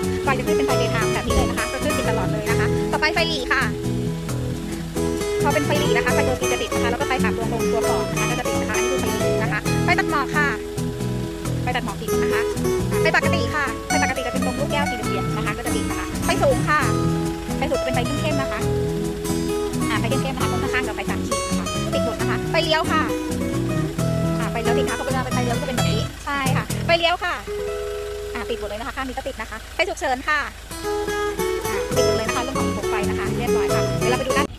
๊บไฟจะขึ้นเป็นไฟเดย์ไทม์แบบนี้เลยนะคะก็ขึ้นติดตลอดเลยนะคะ ต่อไปไฟหลีค่ะ พอเป็นไฟหลีนะคะไฟตัวตีจะติดนะคะแล้วก็ไฟขับตัวตรงตัวก่อนนะคะก็จะติดนะคะอันนี้คือไฟหลีนะคะไฟตัดหมอกค่ะไฟตัดหมอกติดนะคะไฟปกติค่ะไฟปกติจะเป็นตรงลูกแก้วสีเหลืองนะคะ ก็จะติดนะคะไฟสูงค่ะไฟสูงจะเป็นไฟเข้มๆนะคะอ่าไฟเข้มๆนะคะตรงข้างกับไฟสามขีดค่ะติดหมดนะคะไฟเลี้ยวค่ะอ่าไฟเลี้ยวติดนะคะเพราะเวลาเป็นไฟเลี้ยวก็เป็นแบบนี้ใช่ค่ะไฟเลี้ยวค่ะ ติดหมดเลยนะคะข้างนี้ก็ติดนะคะไฟฉุกเฉินค่ะติดหมดเลยนะคะเรื่องของระบบไฟนะคะ เรียบร้อยค่ะเดี๋ยวเราไปดูด้าน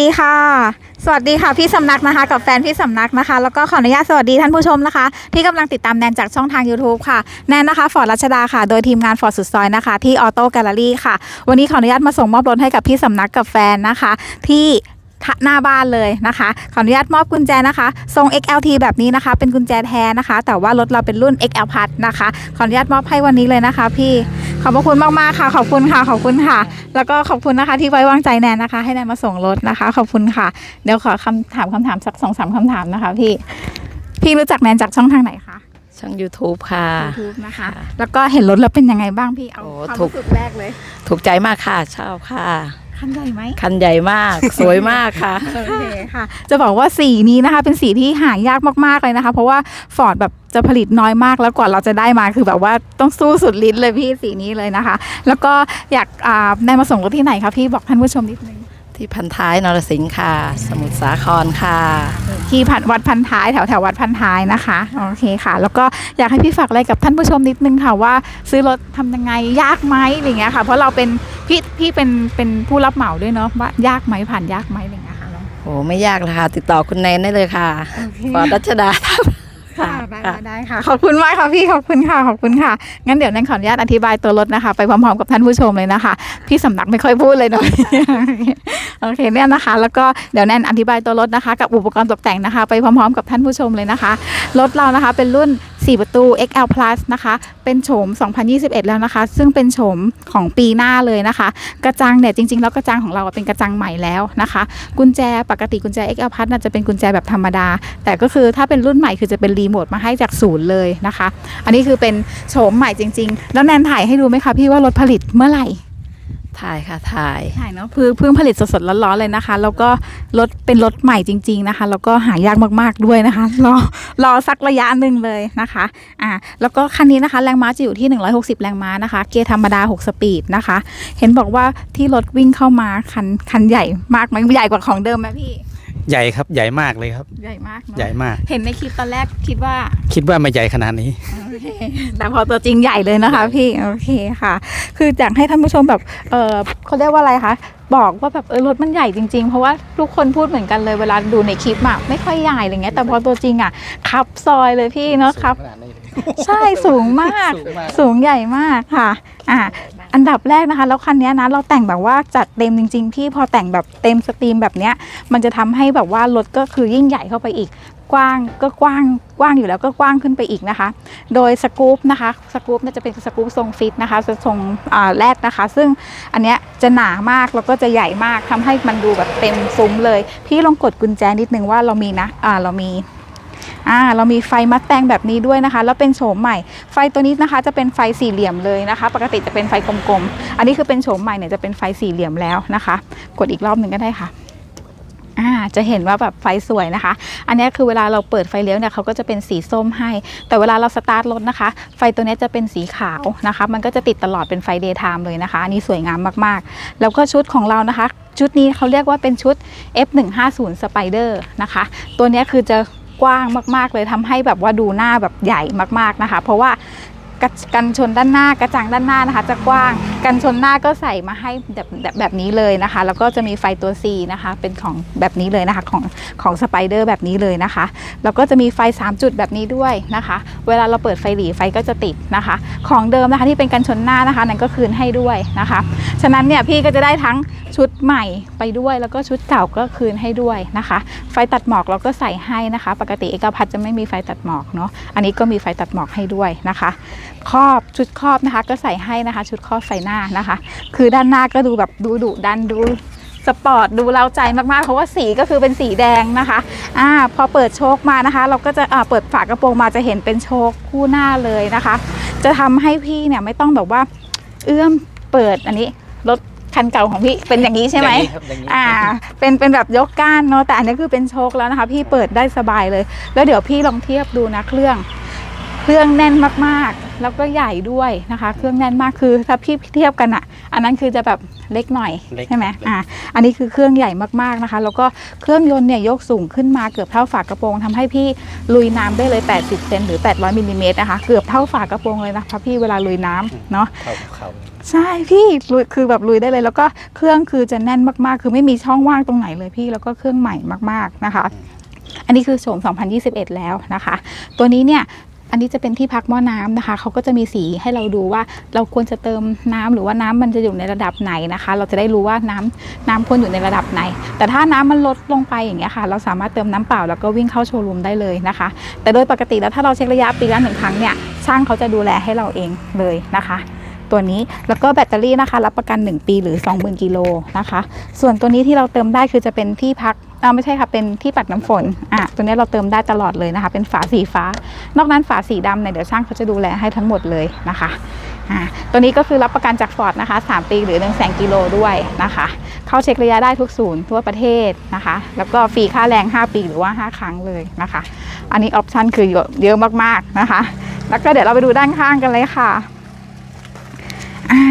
ดีค่ะ สวัสดีค่ะพี่สำนักนะคะ กับแฟนพี่สำนักนะคะ แล้วก็ขออนุญาตสวัสดีท่านผู้ชมนะคะ ที่กำลังติดตามแนนจากช่องทาง YouTube ค่ะแนนนะคะฟอร์ดรัชดาค่ะ โดยทีมงานฟอร์ดสุดซอยนะคะ ที่ออโต้แกลเลอรี่ค่ะ วันนี้ขออนุญาตมาส่งมอบรถให้กับพี่สำนักกับแฟนนะคะ ที่หน้าบ้านเลยนะคะ ขออนุญาตมอบกุญแจนะคะทรง XLT แบบนี้นะคะ เป็นกุญแจแท้นะคะ แต่ว่ารถเราเป็นรุ่น XL Plus นะคะ ขออนุญาตมอบให้วันนี้เลยนะคะ พี่ ขอบพระคุณมากๆค่ะ ขอบคุณค่ะ ขอบคุณค่ะ แล้วก็ขอบคุณนะคะที่ไว้วางใจแนนนะคะ ให้แนนมาส่งรถนะคะ ขอบคุณค่ะ เดี๋ยวขอคำถามคำถามสักสองสามคำถามนะคะพี่ พี่รู้จักแนนจากช่องทางไหนคะ ช่อง YouTube ค่ะ YouTube นะคะ แล้วก็เห็นรถแล้วเป็นยังไงบ้างพี่ เอาโอ้ความถูก รู้สึกแรกเลย ถูกใจมากค่ะชอบค่ะ คันใหญ่ไหมคันใหญ่มาก สวยมากค่ะ โอเคค่ะ จะบอกว่าสีนี้นะคะ เป็นสีที่หายากมากๆเลยนะคะ เพราะว่าฟอร์ดแบบจะผลิตน้อยมากแล้วกว่าเราจะได้มาคือแบบว่าต้องสู้สุดฤทธิ์เลยพี่สีนี้เลยนะคะ แล้วก็อยากอ่าแนนมาส่งรถที่ไหนคะพี่บอกท่านผู้ชมนิดนึง ที่พันท้ายนรสิงห์ค่ะ สมุทรสาครค่ะ ที่พันวัดพันท้ายแถวแถววัดพันท้ายนะคะโอเคค่ะ แล้วก็อยากให้พี่ฝากอะไรกับท่านผู้ชมนิดนึงค่ะว่า ซื้อรถทำยังไงยากไหมอะไรเงี้ยค่ะ เพราะเราเป็นพี่พี่เป็นเป็นผู้รับเหมาด้วยเนาะว่ายากไหมผ่านยากไหมอะไรเงี้ยค่ะโอ้ไม่ยากเลยค่ะ ติดต่อคุณแนนได้เลยค่ะฟอร์ดรัชดาค่ะค่ะ ได้ค่ะได้ค่ะ ขอบคุณมากค่ะพี่ขอบคุณค่ะขอบคุณค่ะ งั้นเดี๋ยวแนนขออนุญาตอธิบายตัวรถนะคะ ไปพร้อมๆกับท่านผู้ชมเลยนะคะ พี่สำนักไม่ค่อยพูดเลยเนาะโอเคเนี่ยนะคะ แล้วก็เดี๋ยวแนนอธิบายตัวรถนะคะ กับอุปกรณ์ตกแต่งนะคะ ไปพร้อมๆ กับท่านผู้ชมเลยนะคะรถเรานะคะเป็นรุ่น 4 ประตู XL Plus นะคะ เป็นโฉม 2021 แล้วนะคะ ซึ่งเป็นโฉมของปีหน้าเลยนะคะ กระจังเนี่ยจริง ๆ แล้วกระจังของเราเป็นกระจังใหม่แล้วนะคะ กุญแจปกติกุญแจ XL Plus น่าจะเป็นกุญแจแบบธรรมดา แต่ก็คือถ้าเป็นรุ่นใหม่คือจะเป็นรีโมทมาให้จากศูนย์เลยนะคะ อันนี้คือเป็นโฉมใหม่จริง ๆ แล้วแนนถ่ายให้ดูไหมคะพี่ว่ารถผลิตเมื่อไหร่ ถ่ายค่ะถ่ายถ่ายเนาะเพิ่งเพิ่งผลิตสดๆร้อนๆเลยนะคะ แล้วก็รถเป็นรถใหม่จริง ๆนะคะ แล้วก็หายากมากๆด้วยนะคะรอรอสักระยะหนึ่งเลยนะคะอ่าแล้วก็คันนี้นะคะแรงม้าจะอยู่ที่ 160 แรงม้านะคะ เกียร์ธรรมดา 6 สปีดนะคะ เห็นบอกว่าที่รถวิ่งเข้ามาคันคันใหญ่มากไหมใหญ่กว่าของเดิมไหมพี่ ใหญ่ครับใหญ่มากเลยครับ ใหญ่มากเนอะใหญ่มาก เห็นในคลิปตอนแรกคิดว่า คิดว่าไม่ใหญ่ขนาดนี้ โอเคแต่พอตัวจริงใหญ่เลยนะคะ พี่โอเคค่ะ คืออยากให้ท่านผู้ชมแบบเออเขาเรียกว่าอะไรคะบอกว่าแบบเออรถมันใหญ่จริงๆ เพราะว่าทุกคนพูดเหมือนกันเลยเวลาดูในคลิปอะไม่ค่อยใหญ่อะไรเงี้ยแต่พอตัวจริงอะขับซอยเลยพี่เนาะครับใช่สูงมาก สูงมาก สูงใหญ่มากค่ะ อ่า อันดับแรกนะคะ แล้วคันนี้นะเราแต่งแบบว่าจัดเต็มจริงๆพี่พอแต่งแบบเต็มสตรีมแบบเนี้ยมันจะทำให้แบบว่ารถก็คือยิ่งใหญ่เข้าไปอีกกว้างก็กว้างกว้างอยู่แล้วก็กว้างขึ้นไปอีกนะคะ โดยสกู๊ปนะคะสกู๊ปเนี่ยจะเป็นสกู๊ปทรงฟิตนะคะทรงแรกนะคะ ซึ่งอันเนี้ยจะหนามากแล้วก็จะใหญ่มากทำให้มันดูแบบเต็มซุ้มเลย พี่ลองกดกุญแจนิดนึงว่าเรามีนะอ่าเรามี อ่าเรามีไฟมัดแต่งแบบนี้ด้วยนะคะ แล้วเป็นโฉมใหม่ ไฟตัวนี้นะคะจะเป็นไฟสี่เหลี่ยมเลยนะคะ ปกติจะเป็นไฟกลมๆ อันนี้คือเป็นโฉมใหม่เนี่ยจะเป็นไฟสี่เหลี่ยมแล้วนะคะ กดอีกรอบหนึ่งก็ได้ค่ะอ่าจะเห็นว่าแบบไฟสวยนะคะ อันนี้คือเวลาเราเปิดไฟเลี้ยวเนี่ยเขาก็จะเป็นสีส้มให้ แต่เวลาเราสตาร์ทรถนะคะ ไฟตัวนี้จะเป็นสีขาวนะคะ มันก็จะติดตลอดเป็นไฟเดย์ไทม์เลยนะคะ อันนี้สวยงามมากๆ แล้วก็ชุดของเรานะคะ ชุดนี้เขาเรียกว่าเป็นชุด F150 Spider นะคะ ตัวนี้คือจะ กว้างมาก ๆ เลยทำให้แบบว่าดูหน้าแบบใหญ่มากๆนะคะ เพราะว่า ก,กันชนด้านหน้ากระจังด้านหน้านะคะ จะกว้างกันชนหน้าก็ใส่มาให้แบบแบบแบบนี้เลยนะคะ แล้วก็จะมีไฟตัว C นะคะ เป็นของแบบนี้เลยนะคะของของสไปเดอร์แบบนี้เลยนะคะ แล้วก็จะมีไฟ 3 จุดแบบนี้ด้วยนะคะ เวลาเราเปิดไฟหลีไฟก็จะติดนะคะ ของเดิมนะคะที่เป็นกันชนหน้านะคะ นั้นก็คืนให้ด้วยนะคะ ฉะนั้นเนี่ยพี่ก็จะได้ทั้งชุดใหม่ไปด้วย แล้วก็ชุดเก่าก็คืนให้ด้วยนะคะ ไฟตัดหมอกเราก็ใส่ให้นะคะ ปกติเอกพัทจะไม่มีไฟตัดหมอกเนาะอันนี้ก็มีไฟตัดหมอกให้ด้วยนะคะครอบชุดครอบนะคะ ก็ใส่ให้นะคะ ชุดครอบไฟหน้านะคะ คือด้านหน้าก็ดูแบบดูดุดันดูสปอร์ตดูเร้าใจมากๆ เพราะว่าสีก็คือเป็นสีแดงนะคะอ่าพอเปิดโชคมานะคะ เราก็จะอ่าเปิดฝากระโปรงมาจะเห็นเป็นโชคคู่หน้าเลยนะคะ จะทำให้พี่เนี่ยไม่ต้องแบบว่า เอื้อมเปิดอันนี้รถคันเก่าของพี่เป็นอย่างนี้ใช่ไหมอย่างนี้ครับอย่างนี้อ่า เป็นเป็นแบบยกก้านเนาะแต่อันนี้คือเป็นโชคแล้วนะคะ พี่เปิดได้สบายเลย แล้วเดี๋ยวพี่ลองเทียบดูนะเครื่อง เครื่องแน่นมากๆ แล้วก็ใหญ่ด้วยนะคะ เครื่องแน่นมากคือถ้าพี่เทียบกันอะ อันนั้นคือจะแบบเล็กหน่อยเล็กใช่ไหมเล็กอ่าอันนี้คือเครื่องใหญ่มากๆนะคะ แล้วก็เครื่องยนต์เนี่ยยกสูงขึ้นมาเกือบเท่าฝากระโปรงทำให้พี่ลุยน้ำได้เลย 80 เซนหรือ 800มิลลิเมตรนะคะ เกือบเท่าฝากระโปรงเลยนะคะพี่เวลาลุยน้ำเนาะเข้าเข้าใช่พี่ลุยคือแบบลุยได้เลย แล้วก็เครื่องคือจะแน่นมากๆ คือไม่มีช่องว่างตรงไหนเลยพี่ แล้วก็เครื่องใหม่มากๆนะคะอันนี้คือโฉม 2021 แล้วนะคะ ตัวนี้เนี่ย อันนี้จะเป็นที่พักหม้อน้ำนะคะ เขาก็จะมีสีให้เราดูว่าเราควรจะเติมน้ำหรือว่าน้ำมันจะอยู่ในระดับไหนนะคะ เราจะได้รู้ว่าน้ำน้ำควรอยู่ในระดับไหน แต่ถ้าน้ำมันลดลงไปอย่างเงี้ยค่ะ เราสามารถเติมน้ำเปล่าแล้วก็วิ่งเข้าโชว์รูมได้เลยนะคะ แต่โดยปกติแล้วถ้าเราเช็คระยะปีละหนึ่งครั้งเนี่ย ช่างเขาจะดูแลให้เราเองเลยนะคะตัวนี้แล้วก็แบตเตอรี่นะคะ รับประกัน 1 ปีหรือ 20,000 กิโลนะคะ ส่วนตัวนี้ที่เราเติมได้คือจะเป็นที่พัก อ่าไม่ใช่ค่ะ เป็นที่ปัดน้ำฝนอะตัวนี้เราเติมได้ตลอดเลยนะคะ เป็นฝาสีฟ้า นอกนั้นฝาสีดำเนี่ยเดี๋ยวช่างเขาจะดูแลให้ทั้งหมดเลยนะคะอ่าตัวนี้ก็คือรับประกันจากฟอร์ดนะคะ 3 ปีหรือ1 0 0 0 0กิโลด้วยนะคะ เข้าเช็คระยะได้ทุกศูนย์ทั่วประเทศนะคะ แล้วก็ฟรีค่าแรง 5 ปีหรือว่า 5 ครั้งเลยนะคะ อันนี้ออปชันคือเยอะมากๆนะคะ แล้วก็เดี๋ยวเราไปดูด้านข้างกันเลยค่ะอ่า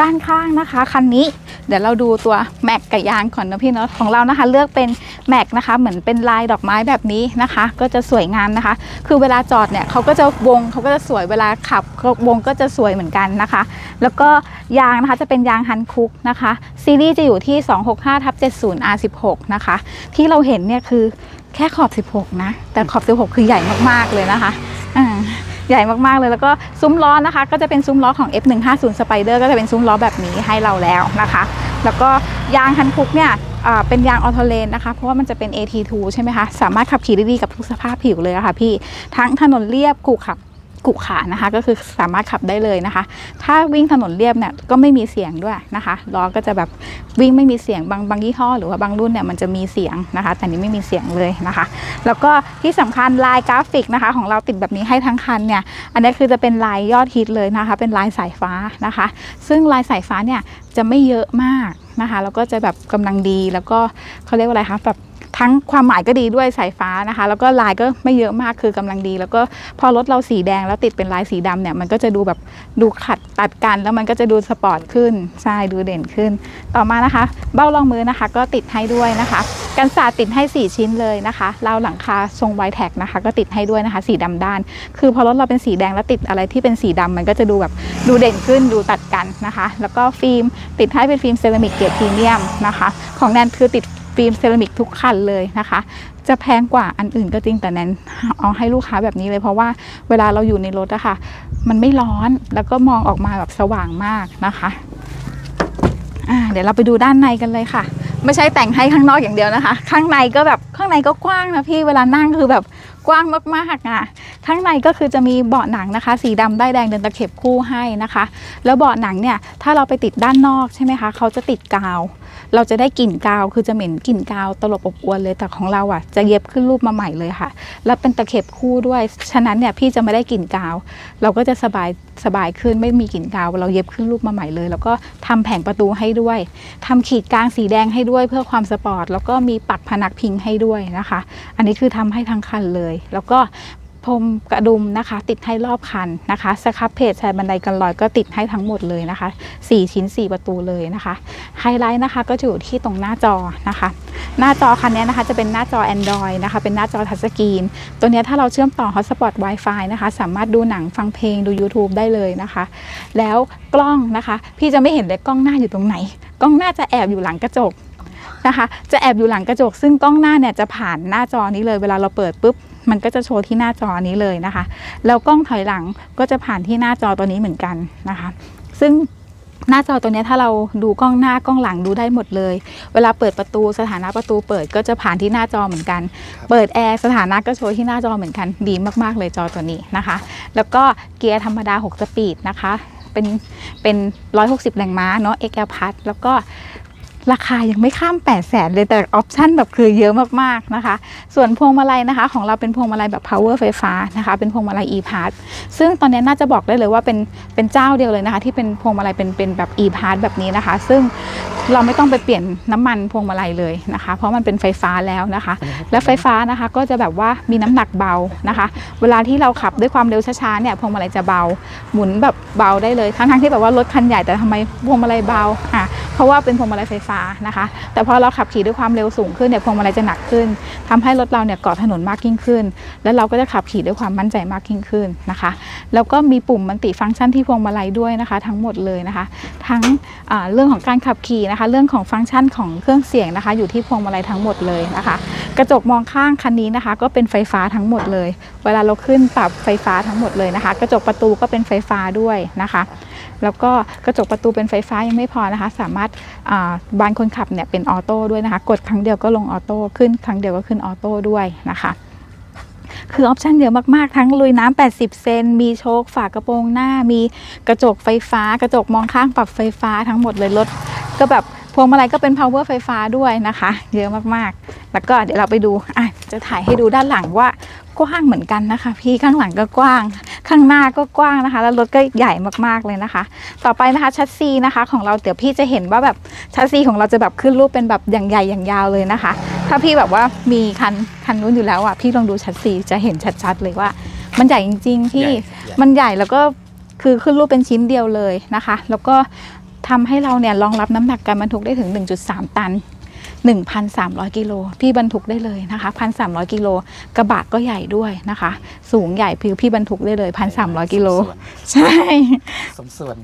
ด้านข้างนะคะคันนี้ เดี๋ยวเราดูตัวแม็กกับยางก่อนนะพี่เนาะของเรานะคะ เลือกเป็นแม็กนะคะเหมือนเป็นลายดอกไม้แบบนี้นะคะ ก็จะสวยงามนะคะ คือเวลาจอดเนี่ยเขาก็จะวงเขาก็จะสวยเวลาขับวงก็จะสวยเหมือนกันนะคะ แล้วก็ยางนะคะจะเป็นยางฮันคุกนะคะซีรีส์จะอยู่ที่ 265ทับ70 R16 นะคะ ที่เราเห็นเนี่ยคือแค่ขอบ 16 นะ แต่ขอบ 16 คือใหญ่มากๆเลยนะคะอ่า ใหญ่มากๆเลยแล้วก็ซุ้มล้อนะคะ ก็จะเป็นซุ้มล้อของ F150 Spider ก็จะเป็นซุ้มล้อแบบนี้ให้เราแล้วนะคะ แล้วก็ยางคันคุกเนี่ยเป็นยางออโตเลนนะคะ เพราะว่ามันจะเป็น AT2 ใช่ไหมคะ สามารถขับขี่ได้ดีกับทุกสภาพผิวเลยะค่ะพี่ทั้งถนนเรียบกูขับ กุขานะคะ ก็คือสามารถขับได้เลยนะคะ ถ้าวิ่งถนนเรียบเนี่ยก็ไม่มีเสียงด้วยนะคะล้อก็จะแบบวิ่งไม่มีเสียงบางบางยี่ห้อหรือว่าบางรุ่นเนี่ยมันจะมีเสียงนะคะ แต่นี้ไม่มีเสียงเลยนะคะ แล้วก็ที่สำคัญลายกราฟิกนะคะ ของเราติดแบบนี้ให้ทั้งคันเนี่ยอันนี้คือจะเป็นลายยอดฮิตเลยนะคะ เป็นลายสายฟ้านะคะ ซึ่งลายสายฟ้าเนี่ยจะไม่เยอะมากนะคะแล้วก็จะแบบกำลังดีแล้วก็เขาเรียกว่าอะไรคะแบบ ทั้งความหมายก็ดีด้วยสายฟ้านะคะ แล้วก็ลายก็ไม่เยอะมากคือกำลังดี แล้วก็พอรถเราสีแดงแล้วติดเป็นลายสีดำเนี่ยมันก็จะดูแบบดูขัดตัดกันแล้วมันก็จะดูสปอร์ตขึ้นใช่ดูเด่นขึ้น ต่อมานะคะ เบ้ารองมือนะคะก็ติดให้ด้วยนะคะ กันศาสติดให้ 4 ชิ้นเลยนะคะราวหลังคาทรงไวแท็กนะคะ ก็ติดให้ด้วยนะคะ สีดำด้าน คือพอรถเราเป็นสีแดงแล้วติดอะไรที่เป็นสีดำมันก็จะดูแบบดูเด่นขึ้นดูตัดกันนะคะ แล้วก็ฟิล์มติดให้เป็นฟิล์มเซรามิกเกรดพรีเมียมนะคะ ของแนนคือติด ฟิล์มเซรามิกทุกคันเลยนะคะ จะแพงกว่าอันอื่นก็จริงแต่แนนเอาให้ลูกค้าแบบนี้เลยเพราะว่าเวลาเราอยู่ในรถอะค่ะ มันไม่ร้อนแล้วก็มองออกมาแบบสว่างมากนะคะอ่าเดี๋ยวเราไปดูด้านในกันเลยค่ะ ไม่ใช่แต่งให้ข้างนอกอย่างเดียวนะคะ ข้างในก็แบบข้างในก็กว้างนะพี่เวลานั่งคือแบบกว้างมากๆอะข้างในก็คือจะมีเบาะหนังนะคะ สีดำได้แดงเดินตะเข็บคู่ให้นะคะ แล้วเบาะหนังเนี่ยถ้าเราไปติดด้านนอกใช่ไหมคะเขาจะติดกาว เราจะได้กลิ่นกาว คือจะเหม็นกลิ่นกาวตลบอบอวนเลย แต่ของเราอะจะเย็บขึ้นรูปมาใหม่เลยค่ะ แล้วเป็นตะเข็บคู่ด้วย ฉะนั้นเนี่ยพี่จะไม่ได้กลิ่นกาว เราก็จะสบายสบายขึ้นไม่มีกลิ่นกาว เราเย็บขึ้นรูปมาใหม่เลย แล้วก็ทำแผงประตูให้ด้วยทำขีดกลางสีแดงให้ด้วยเพื่อความสปอร์ต แล้วก็มีปักพนักพิงให้ด้วยนะคะ อันนี้คือทำให้ทั้งคันเลย แล้วก็ พรมกระดุมนะคะ ติดให้รอบคันนะคะสครับเพจชายบันไดกันลอยก็ติดให้ทั้งหมดเลยนะคะ 4 ชิ้น 4 ประตูเลยนะคะไฮไลท์นะคะก็จะอยู่ที่ตรงหน้าจอนะคะ หน้าจอคันนี้นะคะจะเป็นหน้าจอ Android นะคะ เป็นหน้าจอทัชสกรีนตัวนี้ถ้าเราเชื่อมต่อ Hotspot Wi-Fi นะคะ สามารถดูหนังฟังเพลงดู YouTube ได้เลยนะคะ แล้วกล้องนะคะ พี่จะไม่เห็นเลยกล้องหน้าอยู่ตรงไหน กล้องหน้าจะแอบอยู่หลังกระจกนะคะ จะแอบอยู่หลังกระจก ซึ่งกล้องหน้าเนี่ยจะผ่านหน้าจอนี้เลยเวลาเราเปิดปุ๊บ มันก็จะโชว์ที่หน้าจอนี้เลยนะคะ แล้วกล้องถอยหลังก็จะผ่านที่หน้าจอตัวนี้เหมือนกันนะคะ ซึ่งหน้าจอตัวเนี้ยถ้าเราดูกล้องหน้ากล้องหลังดูได้หมดเลย เวลาเปิดประตูสถานะประตูเปิดก็จะผ่านที่หน้าจอเหมือนกัน เปิดแอร์สถานะก็โชว์ที่หน้าจอเหมือนกันดีมากๆเลยจอตัวนี้นะคะ แล้วก็เกียร์ธรรมดา 6 สปีดนะคะ เป็นเป็น 160 แรงม้าเนาะ XL p a s แล้วก็ ราคายังไม่ข้าม 8 0 0แสนเลยแต่ออปชั่นแบบคือเยอะมากๆนะคะ ส่วนพวงมาลัยนะคะ ของเราเป็นพวงมาลัยแบบ power ไฟฟ้านะคะ เป็นพวงมาลัย e p a s ซึ่งตอนนี้น่าจะบอกได้เลยว่าเป็นเป็นเจ้าเดียวเลยนะคะ ที่เป็นพวงมาลัยเป็นเป็นแบบ e p a s แบบนี้นะคะ ซึ่งเราไม่ต้องไปเปลี่ยนน้ำมันพวงมาลัยเลยนะคะ เพราะมันเป็นไฟฟ้าแล้วนะคะ และไฟฟ้านะคะก็จะแบบว่ามีน้ำหนักเบานะคะ เวลาที่เราขับด้วยความเร็วช้าๆเนี่ยพวงมาลัยจะเบาหมุนแบบเบาได้เลยทั้งๆที่แบบว่ารถคันใหญ่แต่ทำไมพวงมาลัยเบาอะ เพราะว่าเป็นพวงมาลัยไฟฟ้านะคะ แต่พอเราขับขี่ด้วยความเร็วสูงขึ้นเนี่ยพวงมาลัยจะหนักขึ้นทำให้รถเราเนี่ยเกาะถนนมากยิ่งขึ้น แล้วเราก็จะขับขี่ด้วยความมั่นใจมากยิ่งขึ้นนะคะ แล้วก็มีปุ่มมันติฟังก์ชันที่พวงมาลัยด้วยนะคะ ทั้งหมดเลยนะคะ ทั้งเรื่องของการขับขี่นะคะ เรื่องของฟังก์ชันของเครื่องเสียงนะคะ อยู่ที่พวงมาลัยทั้งหมดเลยนะคะ กระจกมองข้างคันนี้นะคะ ก็เป็นไฟฟ้าทั้งหมดเลย เวลาเราขึ้นปรับไฟฟ้าทั้งหมดเลยนะคะ กระจกประตูก็เป็นไฟฟ้าด้วยนะคะ แล้วก็กระจกประตูเป็นไฟฟ้ายังไม่พอนะคะ สามารถบานคนขับเนี่ยเป็นออโต้ด้วยนะคะ กดครั้งเดียวก็ลงออโต้ขึ้นครั้งเดียวก็ขึ้นออโต้ด้วยนะคะคือออปชันเยอะมาก ๆ ทั้งลุยน้ำ80 เซน มีโชคฝากระโปรงหน้า มีกระจกไฟฟ้า กระจกมองข้างปรับไฟฟ้าทั้งหมดเลยรถก็แบบพวงมาลัยก็เป็น power ไฟฟ้าด้วยนะคะ เยอะมากๆ แล้วก็เดี๋ยวเราไปดูอะจะถ่ายให้ดูด้านหลังว่ากว้างเหมือนกันนะคะ พี่ข้างหลังก็กว้าง ข้างหน้าก็กว้างนะคะ แล้วรถก็ใหญ่มากๆเลยนะคะ ต่อไปนะคะชัดซีนะคะ ของเราเดี๋ยวพี่จะเห็นว่าแบบชัดซีของเราจะแบบขึ้นรูปเป็นแบบอย่างใหญ่อย่างยาวเลยนะคะ ถ้าพี่แบบว่ามีคันคันนู้นอยู่แล้วอะพี่ลองดูชัดซีจะเห็นชัดๆเลยว่า มันใหญ่จริงๆพี่ใหญ่ใหญ่มันใหญ่แล้วก็คือขึ้นรูปเป็นชิ้นเดียวเลยนะคะ แล้วก็ทำให้เราเนี่ยรองรับน้ำหนักการบรรทุกได้ถึง 1.3 ตัน 1,300 กิโลพี่บรรทุกได้เลยนะคะ 1,300 กิโลกระบะก็ใหญ่ด้วยนะคะ สูงใหญ่พี่พี่บรรทุกได้เลย 1,300 กิโลใช่สมส่วน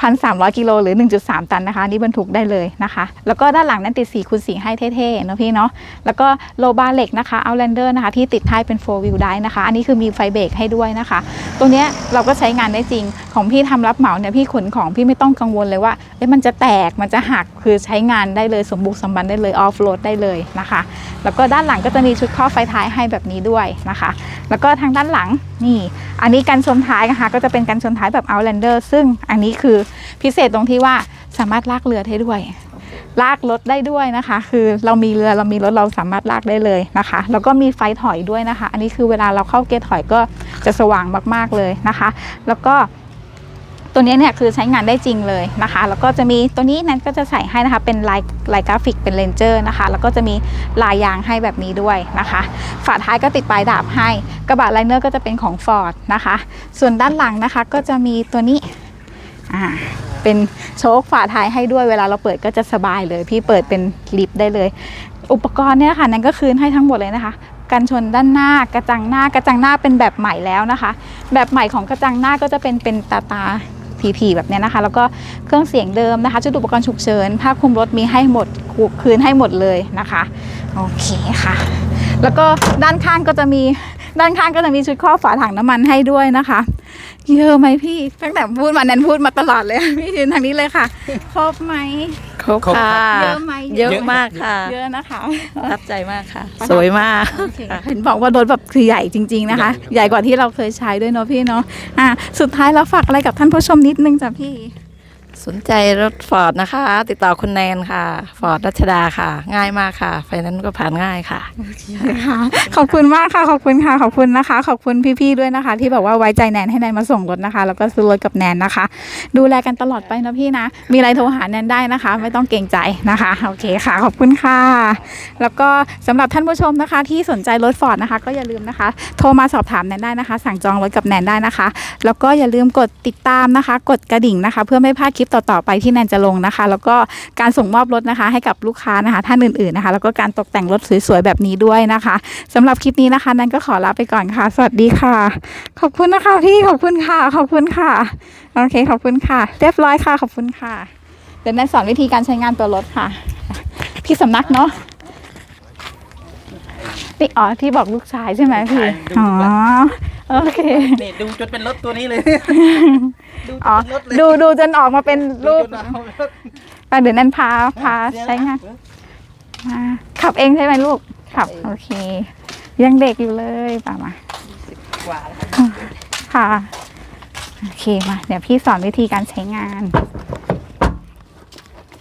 พันสามร้อยกิโลหรือ 1.3 ตันนะคะนี่บรรทุกได้เลยนะคะ แล้วก็ด้านหลังนั้นติดสีคูณสีให้เท่ๆเนอะพี่เนาะแล้วก็โลบาร์เหล็กนะคะเอาแลนเดอร์นะคะที่ติดท้ายเป็น4 wheel drive นะคะ อันนี้คือมีไฟเบรกให้ด้วยนะคะ ตรงเนี้ยเราก็ใช้งานได้จริงของพี่ทำรับเหมาเนี่ยพี่ขนของพี่ไม่ต้องกังวลเลยว่าเอ๊ะมันจะแตกมันจะหักคือใช้งานได้เลยสมบุกสมบันได้เลยออฟโรดได้เลยนะคะ แล้วก็ด้านหลังก็จะมีชุดข้อไฟท้ายให้แบบนี้ด้วยนะคะ แล้วก็ทางด้านหลังนี่ อันนี้กันชนท้ายนะคะ ก็จะเป็นกันชนท้ายแบบ Outlander ซึ่งอันนี้คือพิเศษตรงที่ว่าสามารถลากเรือได้ด้วย ลากรถได้ด้วยนะคะ คือเรามีเรือเรามีรถเราสามารถลากได้เลยนะคะ แล้วก็มีไฟถอยด้วยนะคะ อันนี้คือเวลาเราเข้าเกียร์ถอยก็จะสว่างมากๆเลยนะคะ แล้วก็ ตัวนี้เนี่ยคือใช้งานได้จริงเลยนะคะ แล้วก็จะมีตัวนี้นั้นก็จะใส่ให้นะคะเป็นลายลายกราฟิกเป็นเลนเจอร์นะคะ แล้วก็จะมีลายยางให้แบบนี้ด้วยนะคะ ฝาท้ายก็ติดปลายดาบให้ กระบะไลเนอร์ก็จะเป็นของ Ford นะคะ ส่วนด้านหลังนะคะก็จะมีตัวนี้อ่าเป็นโชคฝาท้ายให้ด้วยเวลาเราเปิดก็จะสบายเลย พี่เปิดเป็นลิฟต์ได้เลย อุปกรณ์เนี่ยค่ะนั่นก็คืนให้ทั้งหมดเลยนะคะกันชนด้านหน้ากระจังหน้ากระจังหน้าเป็นแบบใหม่แล้วนะคะ แบบใหม่ของกระจังหน้าก็จะเป็นเป็นตาตา ผีผีแบบเนี้ยนะคะ แล้วก็เครื่องเสียงเดิมนะคะ ชุดอุปกรณ์ฉุกเฉินผ้าคลุมรถมีให้หมดคืนให้หมดเลยนะคะโอเคค่ะ แล้วก็ด้านข้างก็จะมีด้านข้างก็จะมีชุดครอบฝาถังน้ำมันให้ด้วยนะคะ เยอะไหมพี่ ตั้งแต่พูดมาแนนพูดมาตลอดเลยพี่ยืนทางนี้เลยค่ะ ครบไหมครบค่ะ เยอะไหมเยอะมากค่ะ เยอะนะคะประทับใจมากค่ะ สวยมากโอเคเห็นบอกว่ารถแบบคือใหญ่จริง ๆนะคะ ใหญ่กว่าที่เราเคยใช้ด้วยเนาะพี่เนาะอะสุดท้ายเราฝากอะไรกับท่านผู้ชมนิดนึงจ้ะพี่ สนใจรถฟอร์ดนะคะ ติดต่อคุณแนนค่ะฟอร์ดรัชดาค่ะ ง่ายมากค่ะ ไฟนั้นก็ผ่านง่ายค่ะ ค่ะขอบคุณมากค่ะ ขอบคุณค่ะ ขอบคุณนะคะ ขอบคุณพี่ๆด้วยนะคะ ที่แบบว่าไว้ใจแนนให้แนนมาส่งรถนะคะ แล้วก็ซื้อรถกับแนนนะคะ ดูแลกันตลอดไปนะพี่นะ มีอะไรโทรหาแนนได้นะคะ ไม่ต้องเกรงใจนะคะ โอเคค่ะ ขอบคุณค่ะ แล้วก็สำหรับท่านผู้ชมนะคะ ที่สนใจรถฟอร์ดนะคะ ก็อย่าลืมนะคะ โทรมาสอบถามแนนได้นะคะ สั่งจองรถกับแนนได้นะคะ แล้วก็อย่าลืมกดติดตามนะคะ กดกระดิ่งนะคะ เพื่อไม่พลาดคลิปต่อๆไปที่แนนจะลงนะคะ แล้วก็การส่งมอบรถนะคะ ให้กับลูกค้านะคะท่านอื่นๆนะคะ แล้วก็การตกแต่งรถสวยๆแบบนี้ด้วยนะคะสำหรับคลิปนี้นะคะแนนก็ขอลาไปก่อนค่ะ สวัสดีค่ะ ขอบคุณนะคะพี่ขอบคุณค่ะ ขอบคุณค่ะโอเคขอบคุณค่ะ เรียบร้อยค่ะ ขอบคุณค่ะเดี๋ยวแนนสอนวิธีการใช้งานตัวรถค่ะ พี่สำนักเนาะนี่อ๋อที่บอกลูกชายใช่ไหมพี่อ๋อ โอเค นี่ดูจนเป็นรถตัวนี้เลยอ๋อดูดูจนออกมาเป็นรูปไปเดี๋ยวนั้นพาพาใช้งานมาขับเองใช่ไหมลูก ขับ โอเค ยังเด็กอยู่เลยป่ามา กว่าค่ะ โอเคมาเดี๋ยวพี่สอนวิธีการใช้งาน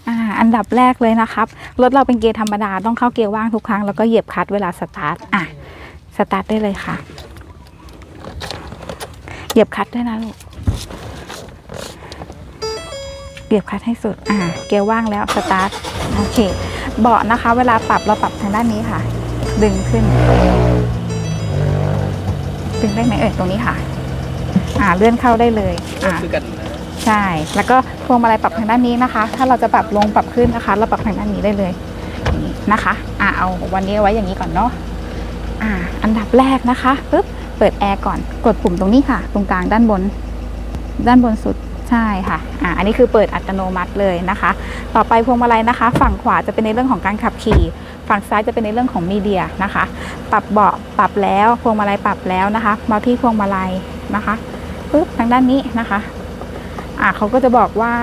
อ่า อันดับแรกเลยนะครับ รถเราเป็นเกียร์ธรรมดา ต้องเข้าเกียร์ว่างทุกครั้ง แล้วก็เหยียบคลัตช์เวลาสตาร์ท อะ สตาร์ทได้เลยค่ะ เหยียบคลัตช์ด้วยนะลูกเหยียบคลัตช์ให้สุด อ่า เกียร์ว่างแล้ว สตาร์ท โอเค เบาะนะคะ เวลาปรับเราปรับทางด้านนี้ค่ะ ดึงขึ้น ดึงได้ไหมเอ่ยตรงนี้ค่ะ อ่า เลื่อนเข้าได้เลย อ่าคือกันนะใช่ แล้วก็พวงมาลัยปรับทางด้านนี้นะคะ ถ้าเราจะปรับลงปรับขึ้นนะคะ เราปรับทางด้านนี้ได้เลยอย่างนี้นะคะ อ่าเอาวันนี้ไว้อย่างนี้ก่อนเนาะ อ่า อันดับแรกนะคะ ปึ๊บเปิดแอร์ก่อน กดปุ่มตรงนี้ค่ะ ตรงกลางด้านบน ด้านบนสุดใช่ค่ะอ่าอันนี้คือเปิดอัตโนมัติเลยนะคะ ต่อไปพวงมาลัยนะคะ ฝั่งขวาจะเป็นในเรื่องของการขับขี่ ฝั่งซ้ายจะเป็นในเรื่องของมีเดียนะคะ ปรับเบาะปรับแล้วพวงมาลัยปรับแล้วนะคะมาที่พวงมาลัยนะคะปึ๊บทางด้านนี้นะคะอะเขาก็จะบอกว่า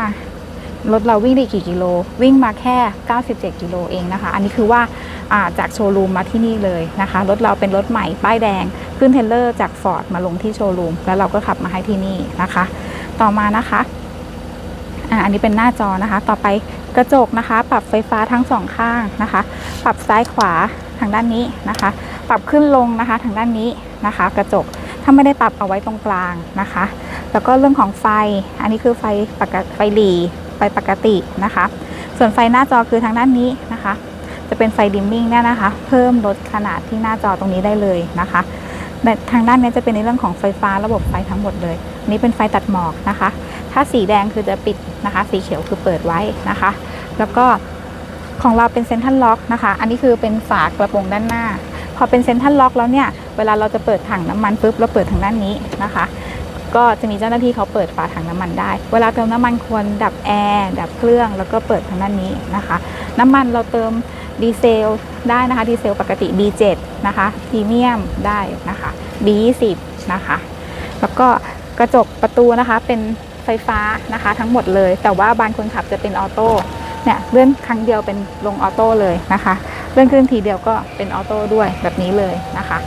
รถเราวิ่งได้กี่กิโล วิ่งมาแค่ 97 กิโลเองนะคะ อันนี้คือว่าอ่าจากโชว์รูมมาที่นี่เลยนะคะ รถเราเป็นรถใหม่ป้ายแดง ขึ้นเทเลอร์จากฟอร์ดมาลงที่โชว์รูมแล้วเราก็ขับมาให้ที่นี่นะคะ ต่อมานะคะอ่าอันนี้เป็นหน้าจอนะคะ ต่อไปกระจกนะคะ ปรับไฟฟ้าทั้งสองข้างนะคะ ปรับซ้ายขวาทางด้านนี้นะคะ ปรับขึ้นลงนะคะทางด้านนี้นะคะ กระจกถ้าไม่ได้ปรับเอาไว้ตรงกลางนะคะ แล้วก็เรื่องของไฟ อันนี้คือไฟปกไฟหลีไฟปกตินะคะ ส่วนไฟหน้าจอคือทางด้านนี้นะคะ จะเป็นไฟดิมมิ่งเนี่ยนะคะ เพิ่มลดขนาดที่หน้าจอตรงนี้ได้เลยนะคะ แต่ทางด้านนี้จะเป็นในเรื่องของไฟฟ้าระบบไฟทั้งหมดเลย นี้เป็นไฟตัดหมอกนะคะ ถ้าสีแดงคือจะปิดนะคะ สีเขียวคือเปิดไว้นะคะ แล้วก็ของเราเป็นเซนทรัลล็อกนะคะ อันนี้คือเป็นฝากระโปรงด้านหน้า พอเป็นเซนทรัลล็อกแล้วเนี่ย เวลาเราจะเปิดถังน้ำมันปุ๊บเราเปิดทางด้านนี้นะคะ ก็จะมีเจ้าหน้าที่เขาเปิดฝาถังน้ำมันได้ เวลาเติมน้ำมันควรดับแอร์ดับเครื่องแล้วก็เปิดทางด้านนี้นะคะ น้ำมันเราเติม ดีเซลได้นะคะดีเซลปกติ B7 นะคะพรีเมียมได้นะคะ B20 นะคะ แล้วก็กระจกประตูนะคะเป็นไฟฟ้านะคะทั้งหมดเลย แต่ว่าบานคนขับจะเป็นออโต้เนี่ยเลื่อนครั้งเดียวเป็นลงออโต้เลยนะคะเลื่อนขึ้นทีเดียวก็เป็นออโต้ด้วยแบบนี้เลยนะคะ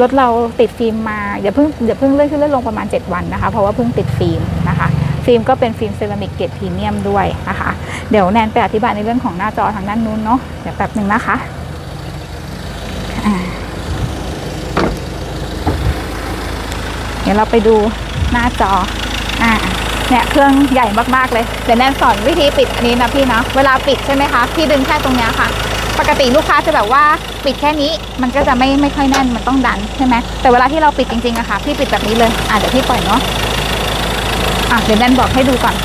รถเราติดฟิล์มมาอย่าเพิ่งอย่าเพิ่งเลื่อนขึ้นเลื่อนลงประมาณ 7 วันนะคะ เพราะว่าเพิ่งติดฟิล์มนะคะ ฟิล์มก็เป็นฟิล์มเซรามิกเกรดพรีเมียมด้วยนะคะ เดี๋ยวแนนไปอธิบายในเรื่องของหน้าจอทางด้านนู้นเนาะเดี๋ยวแป๊บหนึ่งนะคะเดี๋ยวเราไปดูหน้าจออ่าเนี่ยเครื่องใหญ่มากๆเลย เดี๋ยวแนนสอนวิธีปิดอันนี้นะพี่เนาะเวลาปิดใช่ไหมคะ พี่ดึงแค่ตรงเนี้ยค่ะ ปกติลูกค้าจะแบบว่าปิดแค่นี้ มันก็จะไม่ไม่ค่อยแน่นมันต้องดันใช่ไหมแต่เวลาที่เราปิดจริงๆอะค่ะ พี่ปิดแบบนี้เลยอะเดี๋ยวพี่ปล่อยเนาะ อะเดี๋ยวแนนบอกให้ดูก่อน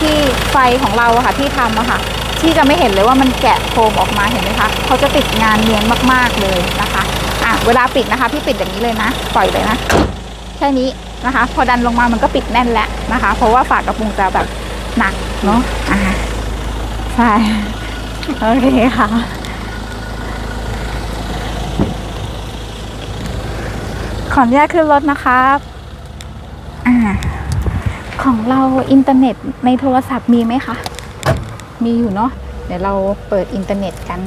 ที่ไฟของเราอะค่ะที่ทำอะค่ะ ที่จะไม่เห็นเลยว่ามันแกะโคมออกมาเห็นไหมคะเขาจะติดงานเนียนมากๆเลยนะคะอะเวลาปิดนะคะ พี่ปิดแบบนี้เลยนะ ปล่อยเลยนะ แค่นี้นะคะ พอดันลงมามันก็ปิดแน่นแล้วนะคะ เพราะว่าฝากระปรงจะแบบหนักเนาะอ่าใช่โอเคค่ะขออนุญาตขึ้นรถนะครับ อ่า ของเราอินเทอร์เน็ตในโทรศัพท์มีไหมคะ มีอยู่เนาะ เดี๋ยวเราเปิดอินเทอร์เน็ตกัน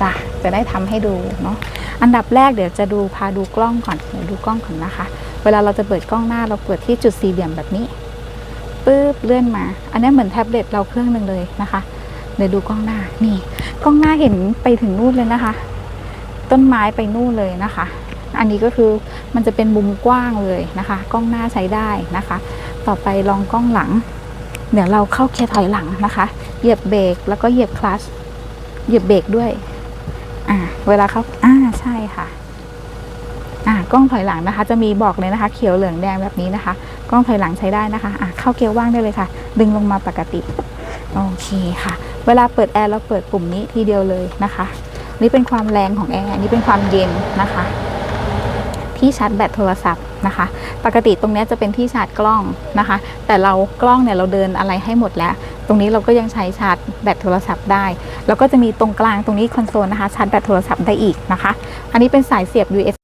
จ้ะจะได้ทำให้ดูเนาะ อันดับแรกเดี๋ยวจะดูพาดูกล้องก่อน เดี๋ยวดูกล้องก่อนนะคะ เวลาเราจะเปิดกล้องหน้าเราเปิดที่จุดสี่เหลี่ยมแบบนี้ปึ๊บเลื่อนมา อันนี้เหมือนแท็บเล็ตเราเครื่องหนึ่งเลยนะคะ เดี๋ยวดูกล้องหน้า นี่ กล้องหน้าเห็นไปถึงนู่นเลยนะคะ ต้นไม้ไปนู่นเลยนะคะ อันนี้ก็คือมันจะเป็นมุมกว้างเลยนะคะ กล้องหน้าใช้ได้นะคะ ต่อไปลองกล้องหลัง เดี๋ยวเราเข้าเกียร์ถอยหลังนะคะ เหยียบเบรกแล้วก็เหยียบคลัชเหยียบเบรกด้วยอ่าเวลาเขาอ่าใช่ค่ะอ่ากล้องถอยหลังนะคะ จะมีบอกเลยนะคะ เขียวเหลืองแดงแบบนี้นะคะ กล้องถอยหลังใช้ได้นะคะอะเข้าเกียร์ว่างได้เลยค่ะ ดึงลงมาปกติโอเคค่ะ เวลาเปิดแอร์เราเปิดปุ่มนี้ทีเดียวเลยนะคะ นี่เป็นความแรงของแอร์นี่เป็นความเย็นนะคะ ที่ชาร์จแบตโทรศัพท์นะคะ ปกติตรงนี้จะเป็นที่ชาร์จกล้องนะคะ แต่เรากล้องเนี่ยเราเดินอะไรให้หมดแล้ว ตรงนี้เราก็ยังใช้ชาร์จแบตโทรศัพท์ได้ แล้วก็จะมีตรงกลางตรงนี้คอนโซลนะคะชาร์จแบตโทรศัพท์ได้อีกนะคะ อันนี้เป็นสายเสียบ USB